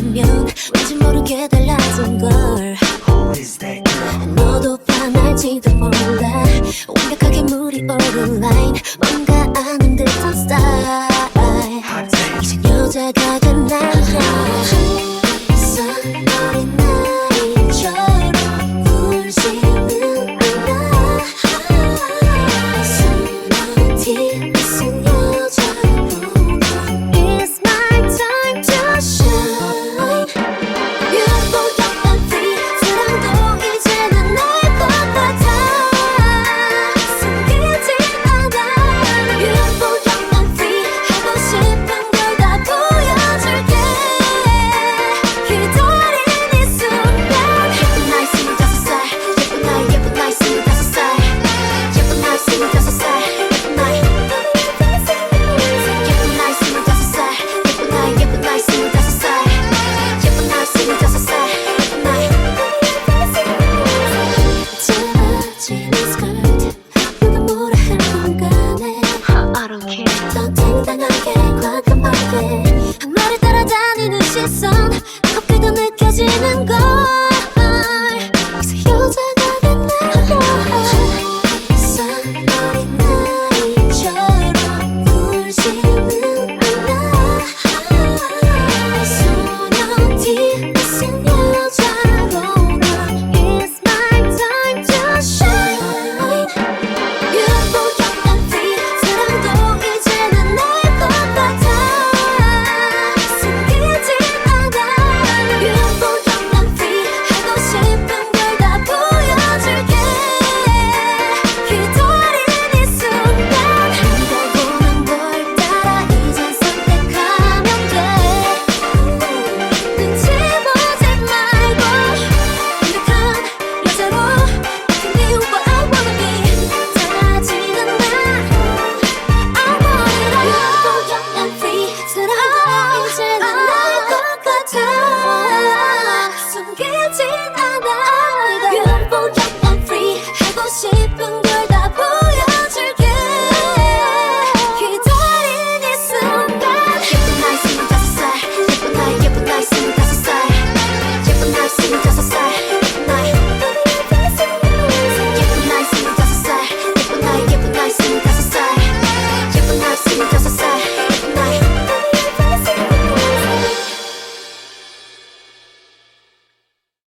보면 왠지 모르게 달라진 걸. 너도 반할지도 몰라. 완벽하게 물이 오른 라인. 뭔가 아는 듯한 스타일. 이젠 여자가 됐나? 햇살머리 날처럼 물지는 않아. 스무디 넌 아깝게도 느껴지는 걸.